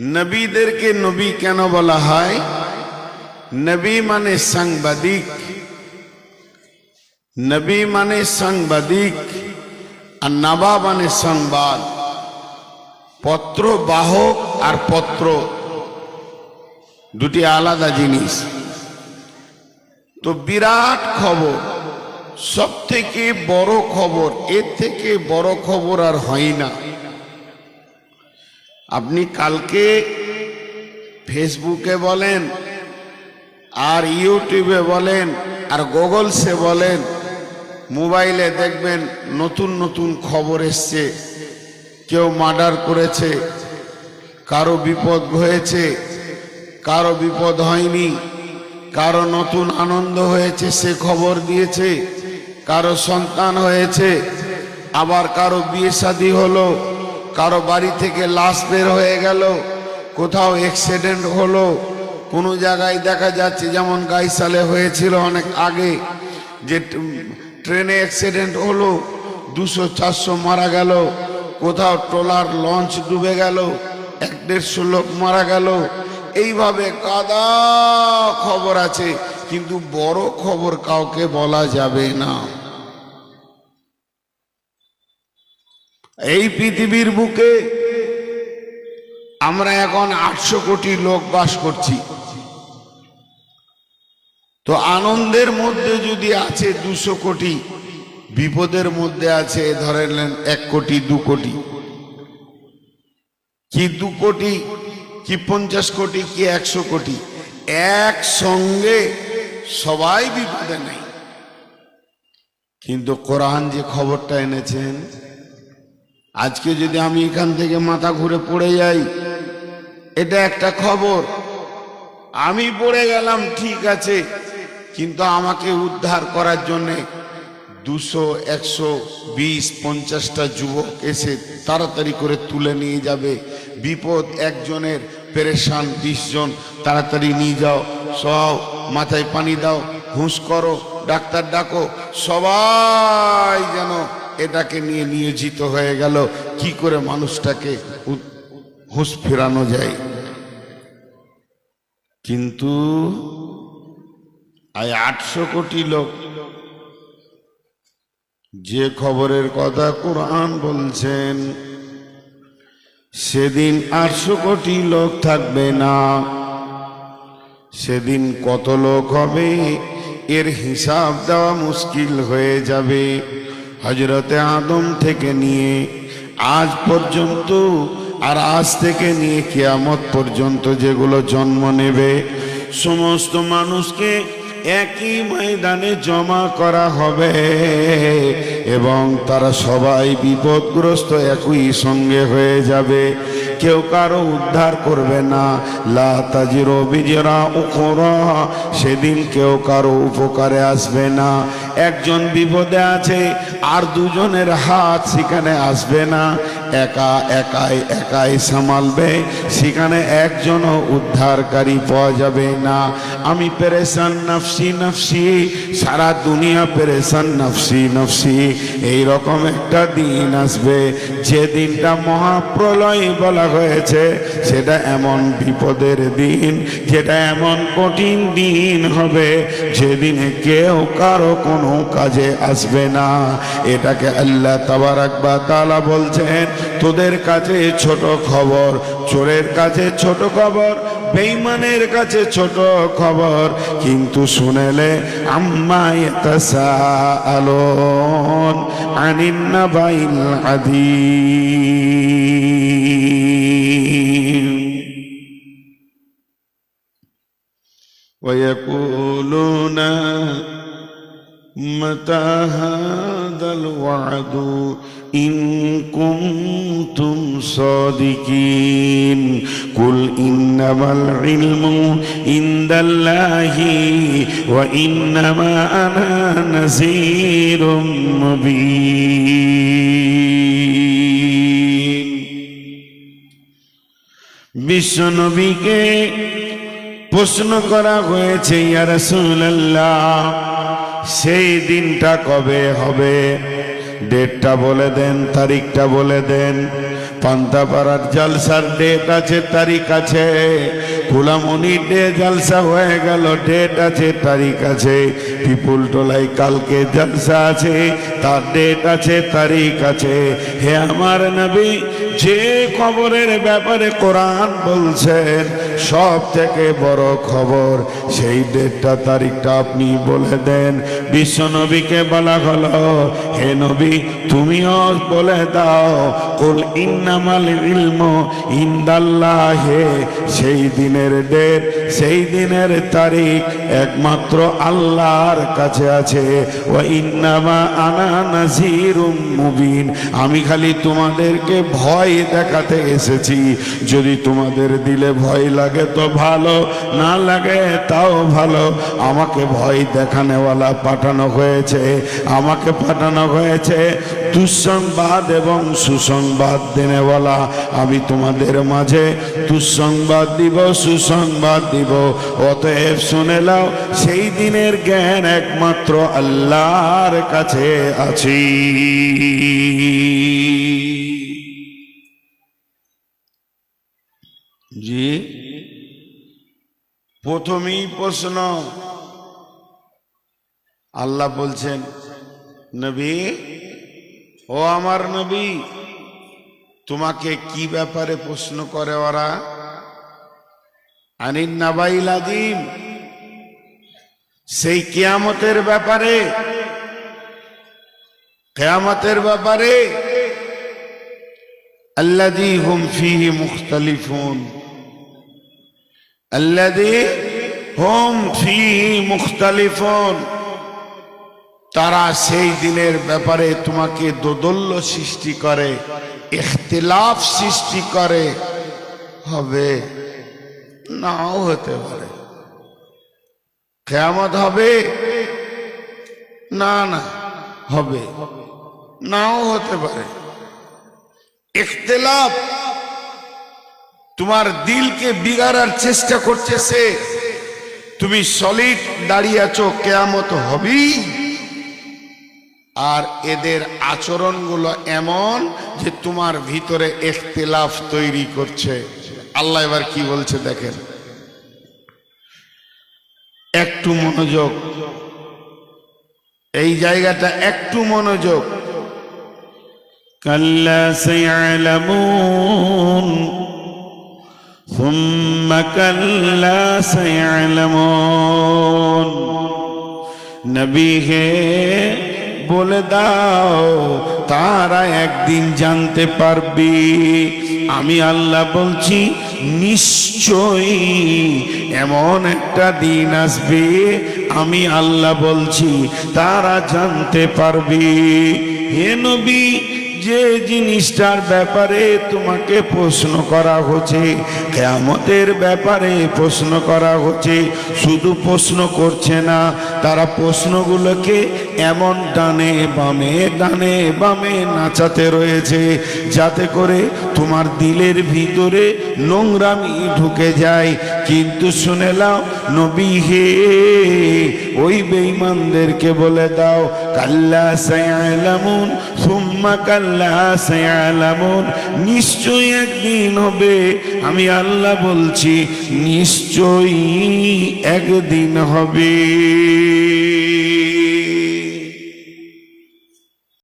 নবীদেরকে নবী কেন বলা হয়? নবী মানে সাংবাদিক। নবী মানে সাংবাদিক, আর নাবা মানে সংবাদ। পত্র বাহক আর পত্র, দুটি আলাদা জিনিস। তো বিরাট খবর সব থেকে বড় খবর, এর থেকে বড় খবর আর হয় না। আপনি কালকে ফেসবুকে বলেন, আর ইউটিউবে বলেন, আর গুগলসে বলেন, মোবাইলে দেখবেন নতুন নতুন খবর এসছে। কেউ মার্ডার করেছে, কারও বিপদ হয়েছে, কারও বিপদ হয়নি, কারও নতুন আনন্দ হয়েছে, সে খবর দিয়েছে, কারও সন্তান হয়েছে, আবার কারও বিয়ে শাদী হলো কারও বাড়ি থেকে লাশ বের হয়ে গেল, কোথাও অ্যাক্সিডেন্ট হলো, কোনো জায়গায় দেখা যাচ্ছে যেমন গাইসালে হয়েছিল অনেক আগে, যে ট্রেনে অ্যাক্সিডেন্ট হলো, দুশো চারশো মারা গেল, কোথাও ট্রলার লঞ্চ ডুবে গেল, এক দেড়শো লোক মারা গেল। এইভাবে কাদা খবর আছে, কিন্তু বড় খবর কাউকে বলা যাবে না। এই পৃথিবীর বুকে আমরা এখন আটশো কোটি লোক বাস করছি। তো আনন্দের মধ্যে যদি আছে দুশো কোটি, বিপদের মধ্যে আছে ধরে ধরেন এক কোটি, দু কোটি। কি দু কোটি, কি পঞ্চাশ কোটি, কি একশো কোটি, একসঙ্গে সবাই বিপদে নেই। কিন্তু কোরআন যে খবরটা এনেছেন আজকে যদি আমি এখান থেকে মাথা ঘুরে পড়ে যাই, এটা একটা খবর। আমি পড়ে গেলাম, ঠিক আছে, কিন্তু আমাকে উদ্ধার করার জন্যে দুশো, একশো, বিশ, পঞ্চাশটা যুবক এসে তাড়াতাড়ি করে তুলে নিয়ে যাবে। বিপদ একজনের, পেরেশান বিশ জন, তাড়াতাড়ি নিয়ে যাও। সব মাথায় পানি দাও, হুঁশ করো, ডাক্তার ডাকো, সবাই যেন এটাকে নিয়ে নিয়োজিত হয়ে গেল। কি করে মানুষটাকে হুঁশ ফেরানো যায়? কিন্তু আয় আটশো কোটি লোক। যে খবরের কথা কোরআন বলছেন, সেদিন আটশো কোটি লোক থাকবে না। সেদিন কত লোক হবে, এর হিসাব দেওয়া মুশকিল হয়ে যাবে। হজরতে আদম থেকে নিয়ে আজ পর্যন্ত আর আজ থেকে নিয়ে কেয়ামত পর্যন্ত যেগুলো জন্ম নেবে, সমস্ত মানুষকে একই ময়দানে জমা করা হবে এবং তারা সবাই বিপদগ্রস্ত একই সঙ্গে হয়ে যাবে। কেউ কারও উদ্ধার করবে না। লা তাজিরো বিজরা উখরা। সেদিন কেউ কারও উপকারে আসবে না। একজন বিপদে আছে আর দুজনের হাত সেখানে আসবে না। একা একাই একাই সামালবে, সেখানে একজনও উদ্ধারকারী পাওয়া যাবে না। আমি পেরেশান নফসি নফসি, সারা দুনিয়া পেরেশান নফসি নফসি। এই রকম একটা দিন আসবে, যে দিনটা মহাপ্রলয় বলা হয়েছে, সেটা এমন বিপদের দিন, যেটা এমন কঠিন দিন হবে, যেদিনে কেউ কারও কোনো কাজে আসবে না। এটাকে আল্লাহ তাবারাক বা তালা বলছেন তোদের কাছে ছোট খবর চোরের কাছে ছোট খবর বেইমানের কাছে ছোট খবর কিন্তু শুনেলে আম্মা ইয়াতাসাআলুন আনিন নাবাইল আযীম ويقولون متى هذا الوعد إن كنتم صادقين قل إنما العلم عند الله وإنما أنا نذير مبين বিশ্বনবীকে প্রশ্ন করা হয়েছে ইয়া রাসূলুল্লাহ সেই দিনটা কবে হবে ডেটটা বলে দেন, তারিখটা বলে দেন। পান্তাপাড়ার জালসার ডেট আছে, তারিখ আছে। কুলামণির ডে জালসা হয়ে গেল ডেট আছে, তারিখ আছে। পিপুল টোলাই কালকে জালসা আছে, তার ডেট আছে, তারিখ আছে। হে আমার নবী যে খবরের ব্যাপারে কোরআন বলছেন, সব থেকে বড় খবর সেই ডেটটা, তারিখটা আপনি বলে দেন। বিশ্ব নবীকে বলা হলো, হে নবী, তুমিও বলে দাও, কুল ইন্নামাল ইলম ইন্দাল্লাহে, সেই দিনের ডেট, সেই দিনের তারিখ একমাত্র আল্লাহর কাছে আছে। ও ইন্নামা আনা নাজিরুম মুবিন, আমি খালি তোমাদেরকে ভয় দেখাতে এসেছি। যদি তোমাদের দিলে ভয় লাগে তো ভালো, না লাগে তাও ভালো। আমাকে ভয় দেখানেওয়ালা পাঠানো হয়েছে, আমাকে পাঠানো হয়েছে। দুঃসংবাদ এবং সুসংবাদ দেনেওয়ালা আমি তোমাদের মাঝে। দুঃসংবাদ দিব, সুসংবাদ দিব। অতএব শুনে নাও, সেই দিনের জ্ঞান একমাত্র আল্লাহর কাছে আছি। জি। প্রথমেই প্রশ্ন, আল্লাহ বলছেন, নবী, ও আমার নবী, তোমাকে কি ব্যাপারে প্রশ্ন করে ওরা? আনিন নাবাইল আদিম সেই কিয়ামতের ব্যাপারে, কেয়ামতের ব্যাপারে আল্লাদি হুম ফিহি মুখতালিফুন। তারা সেই দিনের ব্যাপারে তোমাকে দোদল্য সৃষ্টি করে, ইখতিলাফ সৃষ্টি করে। হবে নাও হতে পারে। কেয়ামত হবে? না না, হবে। নাও হতে পারে। ইখতিলাফ তোমার দিলকে বিগাড়ার চেষ্টা করছে সে। তুমি সলিড দাঁড়িয়ে আছো, কেয়ামত হবেই। আর এদের আচরণগুলো এমন যে তোমার ভিতরে এখতলাফ তৈরি করছে। আল্লাহ এবার কি বলছে দেখেন? একটু মনোযোগ। এই জায়গাটা একটু মনোযোগ। কাল্লা সায়ালামুন ثم كلا سيعلمون নবী হে বলে দাও তারা একদিন জানতে পারবি আমি আল্লাহ বলছি নিশ্চয়ই এমন একটা দিন আসবে আমি আল্লাহ বলছি তারা জানতে পারবি হে নবী যে জিনিসটার ব্যাপারে তোমাকে প্রশ্ন করা হচ্ছে, কেয়ামতের ব্যাপারে প্রশ্ন করা হচ্ছে, শুধু প্রশ্ন করছে না, তারা প্রশ্নগুলোকে এমন ডানে বামে ডানে বামে নাচাতে রয়েছে, যাতে করে তোমার দিলের ভিতরে নোংরামি ঢুকে যায়। কিন্তু শুনে নাও, নবী হে, ওই বেঈমানদেরকে বলে দাও, কাল্লা সায়ালামুন, সুম্মা কাল্লা সায়ালামুন, নিশ্চয়ই একদিন হবে। আমি আল্লাহ বলছি, নিশ্চয়ই একদিন হবে।